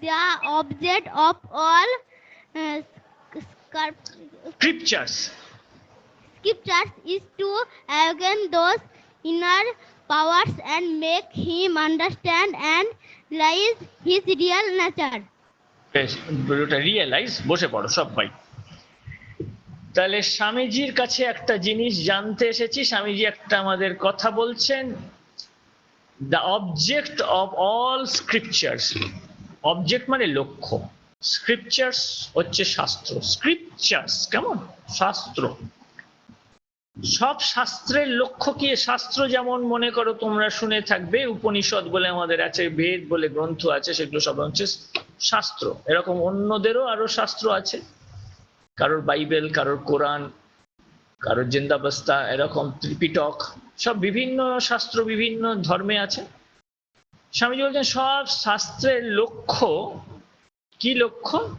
the object of all uh, scriptures scriptures is to awaken those inner powers and make him understand and realize his real nature. ওটা realize বসে পড়ো সবাই তাহলে স্বামীজির কাছে একটা জিনিস জানতে এসেছি স্বামীজি একটা আমাদের কথা বলছেন the object of all scriptures object মানে লক্ষ্য। স্ক্রিপচার্স হচ্ছে শাস্ত্র। স্ক্রিপচার্স কেমন? শাস্ত্র। সব শাস্ত্রের লক্ষ্য কি? শাস্ত্র যেমন মনে করো তোমরা শুনে থাকবে, উপনিষদ বলে আমাদের আছে, বেদ বলে গ্রন্থ আছে, সেগুলো সব হচ্ছে শাস্ত্র। এরকম অন্যদেরও আরও শাস্ত্র আছে। কারোর বাইবেল, কারোর কোরআন, কারোর জিন্দাবস্তা, এরকম ত্রিপিটক, সব বিভিন্ন শাস্ত্র, বিভিন্ন ধর্মে আছে। স্বামীজি বলছেন, সব শাস্ত্রের লক্ষ্য, কি লক্ষ্য?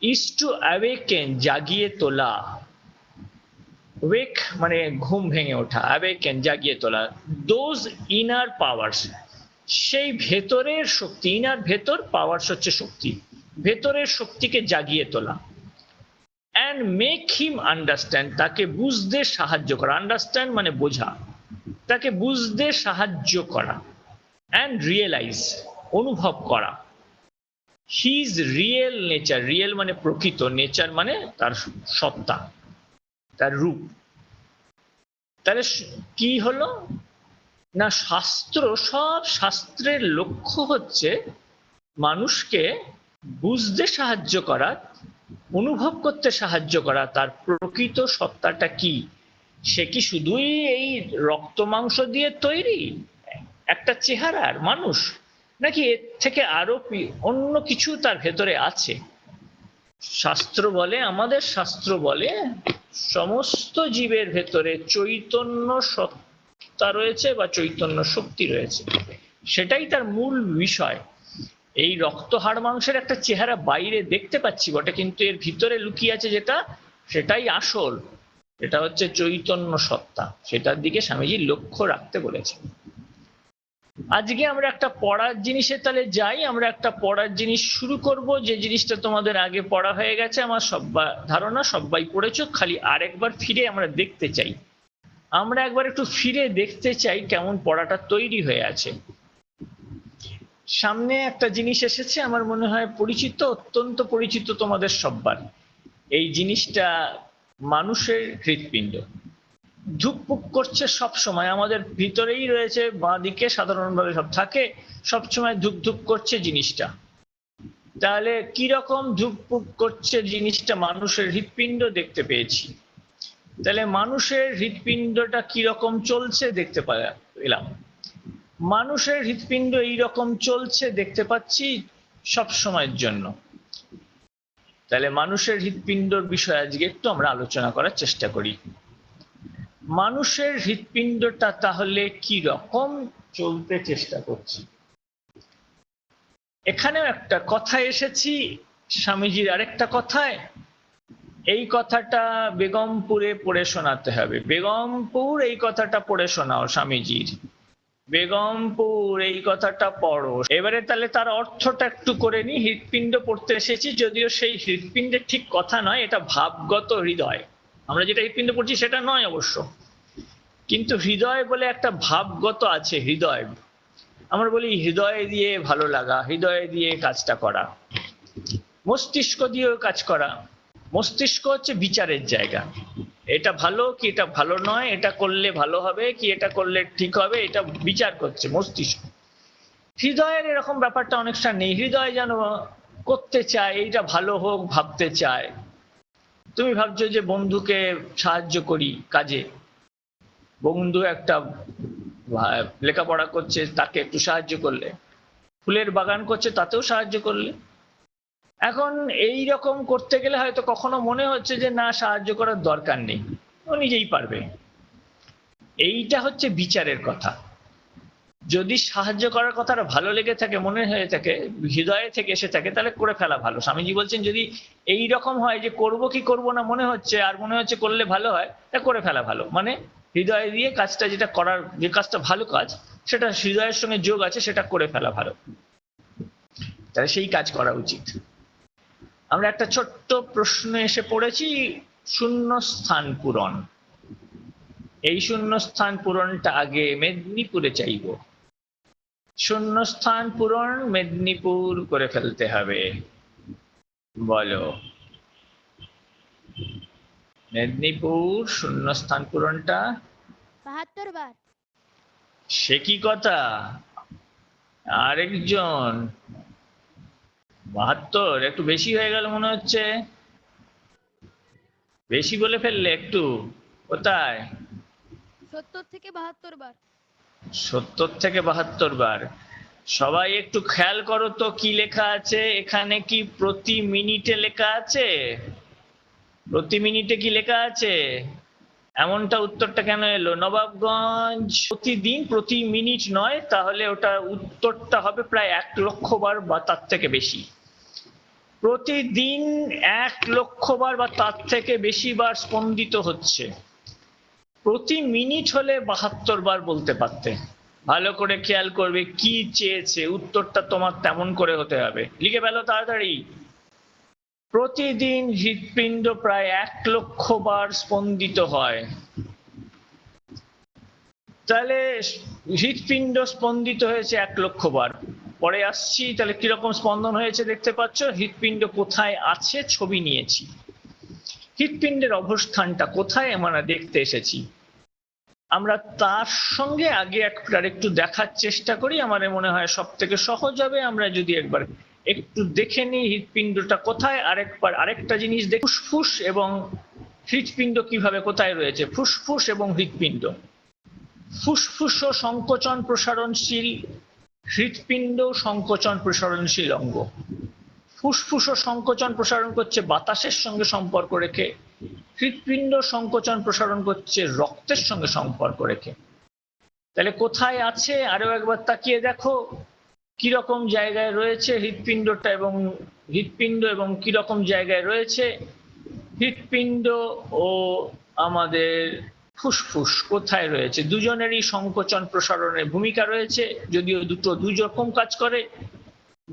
ইস টু অ্যাওয়েকেন জাগিয়ে তোলা। ওয়েক মানে ঘুম ভেঙে ওঠা অ্যাওয়েকেন জাগিয়ে তোলা। দোজ ইনার পাওয়ার্স সেই ভেতরের শক্তি ইনার ভেতর পাওয়ার্স হচ্ছে শক্তি। ভেতরের শক্তিকে জাগিয়ে তোলা। অ্যান্ড মেক হিম আন্ডারস্ট্যান্ড তাকে বুঝতে সাহায্য করা। আন্ডারস্ট্যান্ড মানে বোঝা। তাকে বুঝতে সাহায্য করা। অ্যান্ড রিয়েলাইজ অনুভব করা। হিজ রিয়েল নেচার রিয়েল মানে প্রকৃত নেচার মানে তার সত্তা, তার রূপ। তাহলে কি হলো? না, শাস্ত্র, সব শাস্ত্রের লক্ষ্য হচ্ছে মানুষকে বুঝতে সাহায্য করা, অনুভব করতে সাহায্য করা, তার প্রকৃত সত্তাটা কি? সে কি শুধুই এই রক্ত মাংস দিয়ে তৈরি? একটা চেহারার মানুষ নাকি এর থেকে আরও অন্য কিছু তার ভেতরে আছে। শাস্ত্র বলে, আমাদের শাস্ত্র বলে, সমস্ত জীবের ভেতরে চৈতন্য সত্তা রয়েছে বা চৈতন্য শক্তি রয়েছে। সেটাই তার মূল বিষয়। এই রক্ত হাড় মাংসের একটা চেহারা বাইরে দেখতে পাচ্ছি বটে, কিন্তু এর ভিতরে লুকিয়ে আছে যেটা, সেটাই আসল। এটা হচ্ছে চৈতন্য সত্তা। সেটার দিকে স্বামীজি লক্ষ্য রাখতে বলেছেন। আজকে আমরা একটা পড়ার জিনিসে তাহলে যাই, আমরা একটা পড়ার জিনিস শুরু করব, যে জিনিসটা তোমাদের আগে পড়া হয়ে গেছে, আমার সব্বা ধারণা সবাই পড়েছো, খালি আরেকবার ফিরে আমরা দেখতে চাই। আমরা একবার একটু ফিরে দেখতে চাই কেমন পড়াটা তৈরি হয়ে আছে। সামনে একটা জিনিস এসেছে, আমার মনে হয় পরিচিত, অত্যন্ত পরিচিত তোমাদের সব্বার। এই জিনিসটা মানুষের হৃৎপিণ্ড। ধুকপুক করছে সব সময়। আমাদের ভিতরেই রয়েছে, বাঁদিকে সাধারণভাবে সব থাকে, সব সময় ধুক ধুক করছে জিনিসটা। তাহলে কি রকম ধুকপুক করছে জিনিসটা মানুষের হৃৎপিণ্ড দেখতে পেয়েছি। তাহলে মানুষের হৃৎপিণ্ডটা কি রকম চলছে দেখতে পেলাম মানুষের হৃৎপিণ্ড এই রকম চলছে দেখতে পাচ্ছি সব সময়ের জন্য। তাহলে মানুষের হৃৎপিণ্ডর বিষয়ে আজকে একটু আমরা আলোচনা করার চেষ্টা করি। মানুষের হৃৎপিণ্ডটা তাহলে কি রকম চলতে চেষ্টা করছি? এখানেও একটা কথা এসেছি, স্বামীজির আরেকটা কথায়। এই কথাটা বেগমপুরে পড়ে শোনাতে হবে। বেগমপুর, এই কথাটা পড়ে শোনাও স্বামীজির। বেগমপুর, এই কথাটা পড়ো। এবারে তাহলে তার অর্থটা একটু করে নি হৃৎপিণ্ড পড়তে এসেছি, যদিও সেই হৃৎপিণ্ডের ঠিক কথা নয়, এটা ভাবগত হৃদয়। আমরা যেটা হৃৎপিণ্ড পড়ছি সেটা নয় অবশ্য। কিন্তু হৃদয় বলে একটা ভাবগত আছে, হৃদয়। আমরা বলি, হৃদয় দিয়ে ভালো লাগা, হৃদয় দিয়ে কাজটা করা। মস্তিষ্ক দিয়েও কাজ করা। মস্তিষ্ক হচ্ছে বিচারের জায়গা। এটা ভালো কি এটা ভালো নয়, এটা করলে ভালো হবে কি এটা করলে ঠিক হবে, এটা বিচার করছে মস্তিষ্ক। হৃদয়ের এরকম ব্যাপারটা অনেকটা নেই। হৃদয় যেন করতে চায়, এইটা ভালো হোক, ভাবতে চায়। তুমি ভাবছ যে বন্ধুকে সাহায্য করি কাজে? বন্ধু একটা লেখাপড়া করছে, তাকে একটু সাহায্য করলে। ফুলের বাগান করছে, তাতেও সাহায্য করলে। এখন এই রকম করতে গেলে হয়তো কখনো মনে হচ্ছে যে, না, সাহায্য করার দরকার নেই। ও নিজেই পারবে। এইটা হচ্ছে বিচারের কথা। যদি সাহায্য করার কথাটা ভালো লেগে থাকে, মনে হয়ে থাকে, হৃদয়ে থেকে এসে থাকে, তাহলে করে ফেলা ভালো। স্বামীজি বলছেন, যদি এই রকম হয় যে করব কি করব না মনে হচ্ছে, আর মনে হচ্ছে করলে ভালো হয়, তা করে ফেলা ভালো। মানে হৃদয় দিয়ে কাজটা যেটা করার, যে কাজটা ভালো কাজ, সেটা হৃদয়ের সঙ্গে যোগ আছে, সেটা করে ফেলা ভালো। তাহলে সেই কাজ করা উচিত। আমরা একটা ছোট্ট প্রশ্ন এসে পড়েছি শূন্য স্থান পূরণ। এই শূন্য স্থান পূরণটা আগে মেদিনীপুরে চাইব। শূন্য স্থান পূরণ মেদিনীপুর করে ফেলতে হবে। বলো। মেদিনীপুর শূন্য স্থান পূরণটা? বাহাত্তর বার। সে কি কথা? আরেকজন। বাহাত্তর একটু বেশি হয়ে গেল মনে হচ্ছে। বেশি বলে ফেললে একটু। কোথায়? সত্তর থেকে বাহাত্তর বার। সত্তর থেকে বাহাত্তর বার। সবাই একটু খেয়াল করো তো কি লেখা আছে। এখানে কি প্রতি মিনিটে লেখা আছে? প্রতি মিনিটে কি লেখা আছে? এমনটা উত্তরটা কেন এলো? নবাবগঞ্জ প্রতিদিন প্রতি মিনিট নয়, তাহলে ওটা উত্তরটা হবে প্রায় এক লক্ষ বার বা তার থেকে বেশি। প্রতিদিন এক লক্ষ বার বা তার থেকে বেশি বার স্পন্দিত হচ্ছে। প্রতি মিনিট হলে বাহাত্তর বার বলতে পারতে। ভালো করে খেয়াল করবে কি চেয়েছে, উত্তরটা তোমার তেমন করে হতে হবে। লিখে ফেলো তাড়াতাড়ি। প্রতিদিন হৃৎপিণ্ড প্রায় এক লক্ষ বার স্পন্দিত হয়। তাহলে হৃৎপিণ্ড স্পন্দিত হয়েছে এক লক্ষ বার। পরে আসছি, তাহলে কীরকম স্পন্দন হয়েছে দেখতে পাচ্ছ? হৃৎপিণ্ড কোথায় আছে? ছবি নিয়েছি। হৃৎপিণ্ডের অবস্থানটা কোথায় আমরা দেখতে এসেছি? আমরা তার সঙ্গে আগে একবার একটু দেখার চেষ্টা করি। আমার মনে হয় সব থেকে সহজ হবে। আমরা যদি একবার একটু দেখে নিই হৃৎপিণ্ডটা কোথায়, আরেকবার আরেকটা জিনিস দেখ। ফুসফুস এবং হৃৎপিণ্ড কীভাবে কোথায় রয়েছে? ফুসফুস এবং হৃৎপিণ্ড। ফুসফুস সংকোচন প্রসারণশীল, হৃৎপিণ্ড সংকোচন প্রসারণশীল অঙ্গ। ফুসফুস ও সংকোচন প্রসারণ করছে বাতাসের সঙ্গে সম্পর্ক রেখে। হৃৎপিণ্ড সংকোচন প্রসারণ করছে রক্তের সঙ্গে সম্পর্ক রেখে। তাহলে কোথায় আছে? আরও একবার তাকিয়ে দেখো। কীরকম জায়গায় রয়েছে হৃৎপিণ্ডটা এবং হৃৎপিণ্ড এবং কীরকম জায়গায় রয়েছে? হৃৎপিণ্ড ও আমাদের ফুসফুস কোথায় রয়েছে? দুজনেরই সংকোচন প্রসারণের ভূমিকা রয়েছে। যদিও দুটো দুই রকম কাজ করে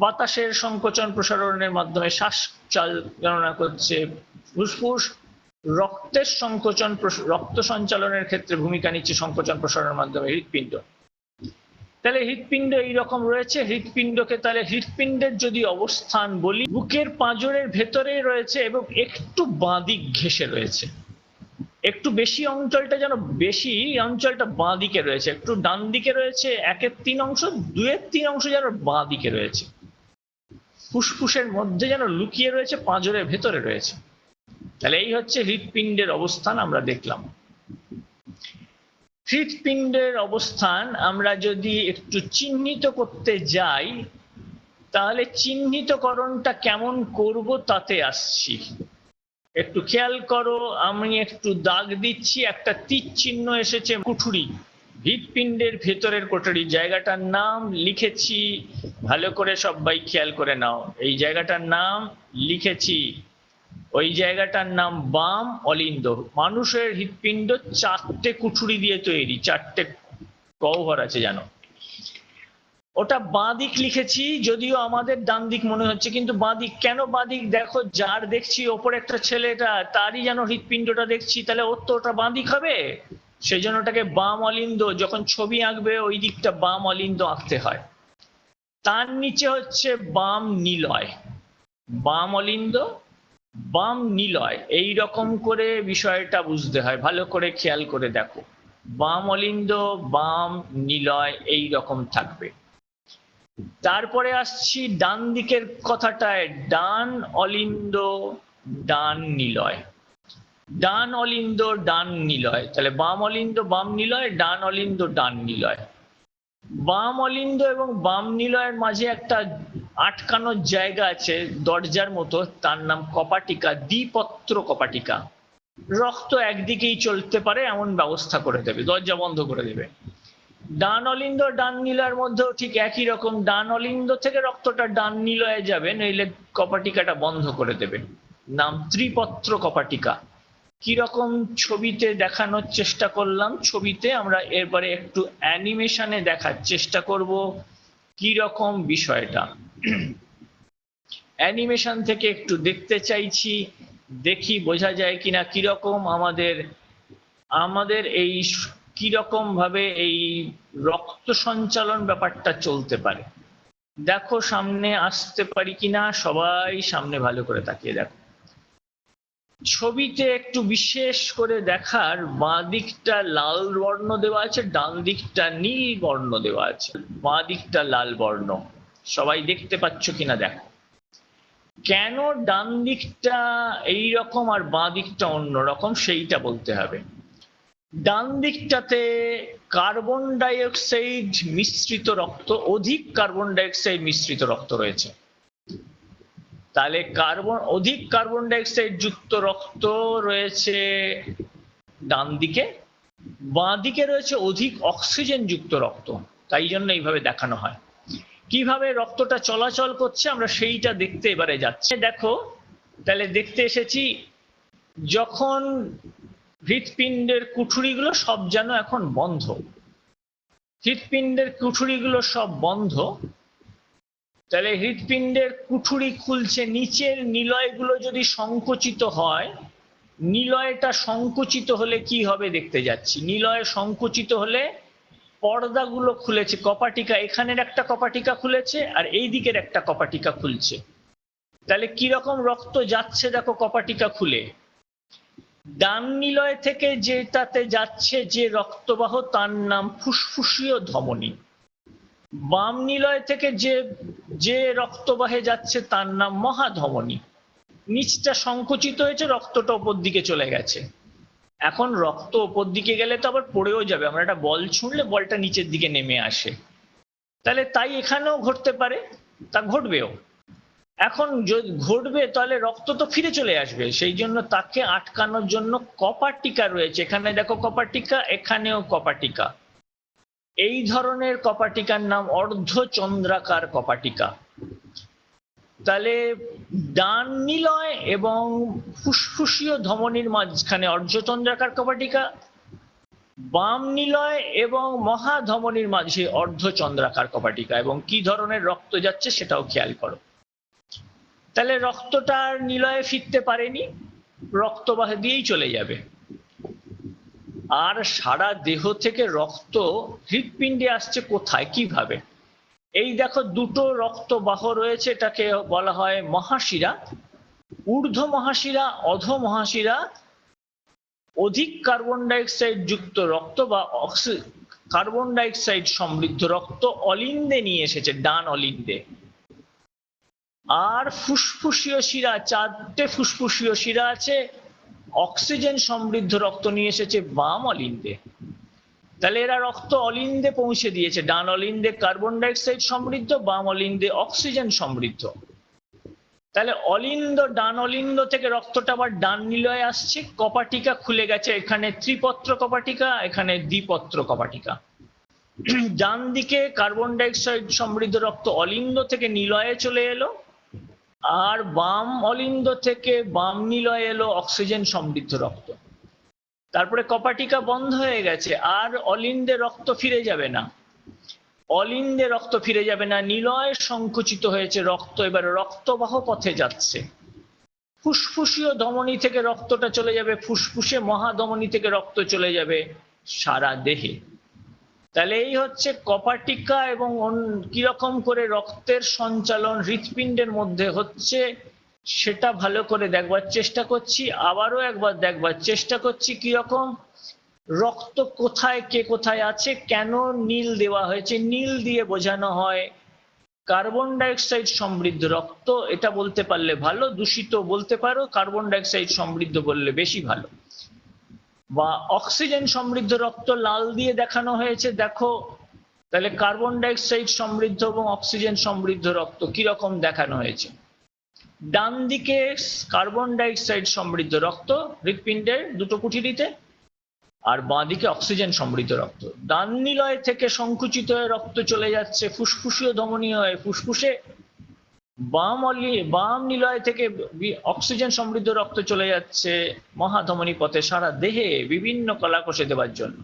বাতাসের সংকোচন প্রসারণের মাধ্যমে শ্বাস চালনা করছে ফুসফুস। রক্তের সংকোচন রক্ত সঞ্চালনের ক্ষেত্রে ভূমিকা নিচ্ছে সংকোচন প্রসারণের মাধ্যমে হৃৎপিণ্ড। তাহলে হৃৎপিণ্ড এইরকম রয়েছে, হৃৎপিণ্ডকে তাহলে হৃৎপিণ্ডের যদি অবস্থান বলি, বুকের পাঁজরের ভেতরে রয়েছে এবং একটু বাঁদিক ঘেসে রয়েছে। একটু বেশি অঞ্চলটা যেন বেশি অঞ্চলটা বাঁ দিকে রয়েছে। একটু ডান দিকে রয়েছে, একের তিন অংশ, দুয়ের তিন অংশ যেন বাঁ দিকে রয়েছে। ফুসফুসের মধ্যে যেন লুকিয়ে রয়েছে, পাঁজরের ভেতরে রয়েছে। তাহলে এই হচ্ছে হৃৎপিণ্ডের অবস্থান আমরা দেখলাম। হৃৎপিণ্ডের অবস্থান আমরা যদি একটু চিহ্নিত করতে যাই, তাহলে চিহ্নিতকরণটা কেমন করব তাতে আসছি। একটু খেয়াল করো, আমি একটু দাগ দিচ্ছি, একটা তীর চিহ্ন এসেছে কুঠুরি। হৃৎপিণ্ডের ভেতরের কোঠরি জায়গাটার নাম লিখেছি, ভালো করে সবাই খেয়াল করে নাও। এই জায়গাটার নাম লিখেছি। ওই জায়গাটার নাম বাম অলিন্দ। মানুষের হৃৎপিণ্ড চারটে কুঠুরি দিয়ে তৈরি, চারটে গহ্বর আছে জানো। ওটা বাঁ দিক লিখেছি, যদিও আমাদের ডান দিক মনে হচ্ছে, কিন্তু বাঁ দিক, কেন বাঁ দিক? দেখো, যার দেখছি, ওপর একটা ছেলেটা, তারই যেন হৃৎপিণ্ডটা দেখছি, তাহলে ওর তো ওটা বাঁ দিক হবে? সেই জন্য ওটাকে বাম অলিন্দ, যখন ছবি আঁকবে ওই দিকটা বাম অলিন্দ আঁকতে হয়। তার নিচে হচ্ছে বাম নিলয়। বাম অলিন্দ, বাম নিলয়। এই রকম করে বিষয়টা বুঝতে হয়। ভালো করে খেয়াল করে দেখো। বাম অলিন্দ, বাম নিলয়, এই রকম থাকবে। তারপরে আসছি ডান দিকের কথাটায়। ডান অলিন্দ, ডান নিলয়। ডান অলিন্দ, ডান নিলয়। তাহলে বাম অলিন্দ, বাম নিলয়, ডান অলিন্দ, ডান নিলয়। বাম অলিন্দ এবং বাম নিলয়ের মাঝে একটা আটকানোর জায়গা আছে দরজার মতো, তার নাম কপাটিকা, দ্বিপত্র কপাটিকা। রক্ত একদিকেই চলতে পারে, এমন ব্যবস্থা করে দেবে, দরজা বন্ধ করে দেবে। ডান অলিন্দ, ডান নিলয়ের মধ্যেও ঠিক একই রকম, ডান অলিন্দ থেকে রক্তটা ডান নিলয়ে যাবে, নইলে কপাটিকাটা বন্ধ করে দেবে। নাম ত্রিপত্র কপাটিকা। কীরকম ছবিতে দেখানোর চেষ্টা করলাম? ছবিতে আমরা এরপরে একটু অ্যানিমেশনে দেখার চেষ্টা করব কি রকম বিষয়টা। অ্যানিমেশন থেকে একটু দেখতে চাইছি, দেখি বোঝা যায় কিনা কীরকম আমাদের আমাদের এই কীরকম ভাবে এই রক্ত সঞ্চালন ব্যাপারটা চলতে পারে। দেখো সামনে আসতে পারি কিনা, সবাই সামনে ভালো করে তাকিয়ে দেখো। ছবিতে একটু বিশেষ করে দেখার, বাঁ দিকটা লাল বর্ণ দেওয়া আছে, ডান দিকটা নীল বর্ণ দেওয়া আছে। বাঁ দিকটা লাল বর্ণ। সবাই দেখতে পাচ্ছ কিনা দেখো। কেন ডান দিকটা এই রকম আর বাঁ দিকটা অন্যরকম সেইটা বলতে হবে। ডান দিকটাতে কার্বন ডাই অক্সাইড মিশ্রিত রক্ত, অধিক কার্বন ডাইঅক্সাইড মিশ্রিত রক্ত রয়েছে। তাহলে কার্বন অধিক কার্বন ডাই অক্সাইড যুক্ত রক্ত রয়েছে ডান দিকে, বাঁ দিকে রয়েছে অধিক অক্সিজেন যুক্ত রক্ত। তাই জন্য এইভাবে দেখানো হয়। কীভাবে রক্তটা চলাচল করছে আমরা সেইটা দেখতে এবারে যাচ্ছি। দেখো, তাহলে দেখতে এসেছি, যখন হৃৎপিণ্ডের কুঠুরিগুলো সব যেন এখন বন্ধ। হৃৎপিণ্ডের কুঠুরিগুলো সব বন্ধ তাহলে হৃৎপিণ্ডের কুঠুরি খুলছে, নিচের নিলয়গুলো যদি সংকুচিত হয়, নিলয়টা সংকুচিত হলে কি হবে দেখতে যাচ্ছি। নিলয় সংকুচিত হলে পর্দাগুলো খুলেছে, কপাটিকা, এখানের একটা কপাটিকা খুলেছে আর এই দিকের একটা কপাটিকা খুলছে। তাহলে কি রকম রক্ত যাচ্ছে দেখো কপাটিকা খুলে। ডান নিলয় থেকে যেটাতে যাচ্ছে যে রক্তবাহ, তার নাম ফুসফুসীয় ধমনী। বাম নিলয় থেকে যে যে রক্তবাহে যাচ্ছে তার নাম মহাধমনী। নিচটা সংকুচিত হয়েছে, রক্তটা ওপর দিকে চলে গেছে। এখন রক্ত ওপর দিকে গেলে তো আবার পড়েও যাবে। আমরা একটা বল ছুঁড়লে বলটা নিচের দিকে নেমে আসে। তাহলে তাই এখানেও ঘটতে পারে, তা ঘটবেও। এখন যদি ঘটবে, তাহলে রক্ত তো ফিরে চলে আসবে। সেই জন্য তাকে আটকানোর জন্য কপার টিকা রয়েছে। এখানে দেখো কপার টিকা, এখানেও কপার টিকা। এই ধরনের কপাটিকার নাম অর্ধচন্দ্রাকার কপাটিকা। তাহলে ডান নিলয় এবং ফুসফুসীয় ধমনীর মাঝখানে অর্ধচন্দ্রাকার কপাটিকা, বাম নিলয় এবং মহাধমনীর মাঝে অর্ধচন্দ্রাকার কপাটিকা এবং কি ধরনের রক্ত যাচ্ছে সেটাও খেয়াল করো। তাহলে রক্তটা আর নিলয়ে ফিরতে পারেনি, রক্তবাহ দিয়েই চলে যাবে। আর সারা দেহ থেকে রক্ত হৃৎপিণ্ডে আসছে কোথায়? কীভাবে? এই দেখো দুটো রক্তবাহ রয়েছে, এটাকে বলা হয় মহাশিরা, ঊর্ধ্ব মহাশিরা, অধ মহাশিরা, অধিক কার্বন ডাইঅক্সাইড যুক্ত রক্ত বা অক্সি কার্বন ডাইঅক্সাইড সমৃদ্ধ রক্ত অলিন্দে নিয়ে এসেছে, ডান অলিন্দে। আর ফুসফুসীয় শিরা, চারটে ফুসফুসীয় শিরা আছে অক্সিজেন সমৃদ্ধ রক্ত নিয়ে এসেছে বাম অলিন্দে। তাহলে এরা রক্ত অলিন্দে পৌঁছে দিয়েছে। ডান অলিন্দে কার্বন ডাইঅক্সাইড সমৃদ্ধ, বাম অলিন্দে অক্সিজেন সমৃদ্ধ। তাহলে অলিন্দ, ডান অলিন্দ থেকে রক্তটা আবার ডান নিলয়ে আসছে। কপাটিকা খুলে গেছে। এখানে ত্রিপত্র কপাটিকা, এখানে দ্বিপত্র কপাটিকা। ডান দিকে কার্বন ডাইঅক্সাইড সমৃদ্ধ রক্ত অলিন্দ থেকে নিলয়ে চলে এলো। আর বাম অলিন্দ থেকে বাম নিলয় এলো অক্সিজেন সমৃদ্ধ রক্ত। তারপরে কপাটিকা বন্ধ হয়ে গেছে, আর অলিন্দে রক্ত ফিরে যাবে না। অলিন্দে রক্ত ফিরে যাবে না, নিলয় সংকুচিত হয়েছে, রক্ত এবার রক্তবাহ পথে যাচ্ছে। ফুসফুসীয় ধমনী থেকে রক্তটা চলে যাবে, ফুসফুসে মহাধমনী থেকে রক্ত চলে যাবে সারা দেহে। তাহলে এই হচ্ছে কপাটিকা এবং কীরকম করে রক্তের সঞ্চালন হৃৎপিণ্ডের মধ্যে হচ্ছে সেটা ভালো করে দেখবার চেষ্টা করছি, আবারও একবার দেখবার চেষ্টা করছি কীরকম রক্ত কোথায়, কে কোথায় আছে, কেন নীল দেওয়া হয়েছে, নীল দিয়ে বোঝানো হয়। কার্বন ডাইঅক্সাইড সমৃদ্ধ রক্ত, এটা বলতে পারলে ভালো, দূষিত বলতে পারো, কার্বন ডাইঅক্সাইড সমৃদ্ধ বললে বেশি ভালো। বা অক্সিজেন সমৃদ্ধ রক্ত লাল দিয়ে দেখানো হয়েছে, দেখো। তাহলে কার্বন ডাইঅক্সাইড সমৃদ্ধ এবং অক্সিজেন সমৃদ্ধ রক্ত কীরকম দেখানো হয়েছে? ডান দিকে কার্বন ডাইঅক্সাইড সমৃদ্ধ রক্ত, হৃৎপিণ্ডের দুটো কুঠিরিতে, আর বাঁ দিকে অক্সিজেন সমৃদ্ধ রক্ত। ডান নিলয় থেকে সংকুচিত হয়ে রক্ত চলে যাচ্ছে, ফুসফুসীয় ধমনী হয়ে ফুসফুসে। বাম বাম নিলয় থেকে অক্সিজেন সমৃদ্ধ রক্ত চলে যাচ্ছে মহাধমনী পথে সারা দেহে বিভিন্ন কলাকোষে দেওয়ার জন্য।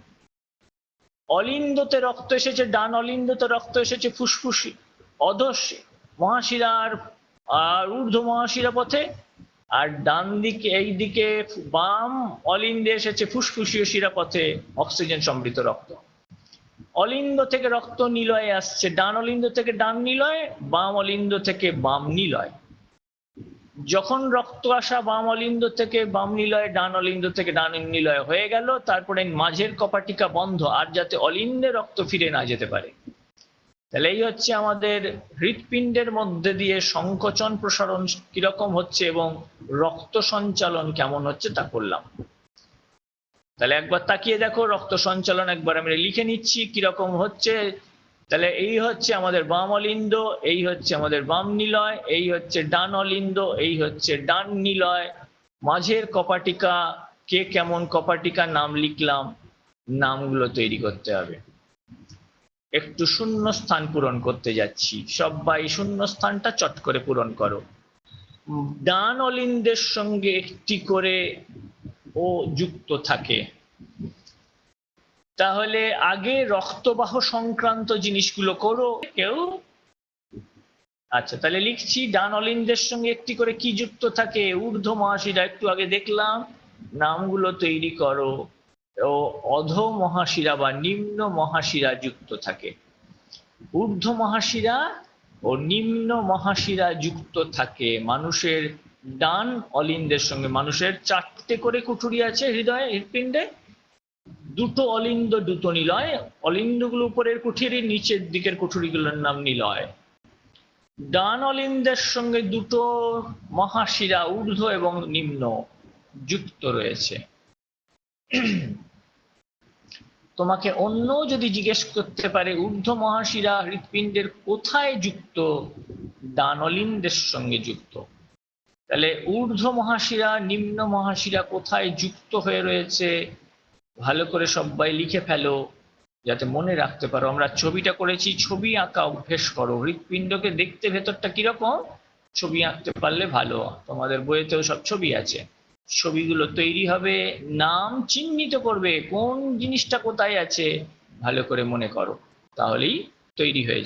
অলিন্দতে রক্ত এসেছে, ডান অলিন্দতে রক্ত এসেছে, ফুসফুসি অধস মহাশিরার আর ঊর্ধ্ব মহাশিরা পথে, আর ডান দিকে, এই দিকে বাম অলিন্দে এসেছে, ফুসফুসীয় শিরাপথে অক্সিজেন সমৃদ্ধ রক্ত। অলিন্দ থেকে রক্ত নিলয়ে আসছে, ডান অলিন্দ থেকে ডান নিলয়, বাম অলিন্দ থেকে বাম নিলয়। যখন রক্ত আসা বাম অলিন্দ থেকে বাম নিলয়, ডান অলিন্দ থেকে ডান নিলয় হয়ে গেল, তারপরে মাঝের কপাটিকা বন্ধ, আর যাতে অলিন্দে রক্ত ফিরে না যেতে পারে। তাহলে এই হচ্ছে আমাদের হৃৎপিণ্ডের মধ্যে দিয়ে সংকোচন প্রসারণ কীরকম হচ্ছে এবং রক্ত সঞ্চালন কেমন হচ্ছে তা করলাম। তাহলে একবার তাকিয়ে দেখো, রক্ত সঞ্চালন একবার আমি লিখে নিচ্ছি, কীরকম হচ্ছে। তাহলে এই হচ্ছে আমাদের বাম অলিন্দ এই হচ্ছে আমাদের বাম নিলয়, এই হচ্ছে ডান অলিন্দ এই হচ্ছে ডান নিলয়। মাঝের কপাটিকা, কে কেমন কপাটিকা নাম লিখলাম, নামগুলো তৈরি করতে হবে। একটু শূন্য স্থান পূরণ করতে যাচ্ছি। সবাই শূন্য স্থানটা চট করে পূরণ করো। ডান অলিন্দের সঙ্গে একটি করে ও যুক্ত থাকে। তাহলে আগে রক্তবাহ সংক্রান্ত জিনিসগুলো করো। কেউ? আচ্ছা তাহলে লিখছি, ডান অলিন্দের সঙ্গে একটি করে কি যুক্ত থাকে? ঊর্ধ্ব মহাশিরা একটু আগে দেখলাম, নামগুলো তৈরি করো। ও অধ মহাশিরা বা নিম্ন মহাশিরা যুক্ত থাকে। ঊর্ধ্ব মহাশিরা ও নিম্ন মহাশিরা যুক্ত থাকে। মানুষের ডান অলিন্দের সঙ্গে। মানুষের চারটে করে কুঠুরি আছে হৃদয়ে, হৃৎপিণ্ডে। দুটো অলিন্দ, দুটো নিলয়। অলিন্দগুলো উপরের কুঠুরি নিচের দিকের কুঠুরিগুলোর নাম নিলয়। ডান অলিন্দের সঙ্গে দুটো মহাশিরা, ঊর্ধ্ব এবং নিম্ন, যুক্ত রয়েছে। তোমাকে অন্য যদি জিজ্ঞেস করতে পারে, ঊর্ধ্ব মহাশিরা হৃৎপিণ্ডের কোথায় যুক্ত? ডান অলিন্দের সঙ্গে যুক্ত। তাহলে ঊর্ধ্ব মহাশিরা, নিম্ন মহাশিরা কোথায় যুক্ত হয়ে রয়েছে? ভালো করে সবাই লিখে ফেলো, যাতে মনে রাখতে পারো। আমরা ছবিটা করেছি, ছবি আঁকা অভ্যেস করো। হৃৎপিণ্ডকে দেখতে ভেতরটা কীরকম? ছবি আঁকতে পারলে ভালো। তোমাদের বইয়েতেও সব ছবি আছে। ছবিগুলো তৈরি হবে, নাম চিহ্নিত করবে, কোন জিনিসটা কোথায় আছে? ভালো করে মনে করো। তাহলেই তৈরি হয়ে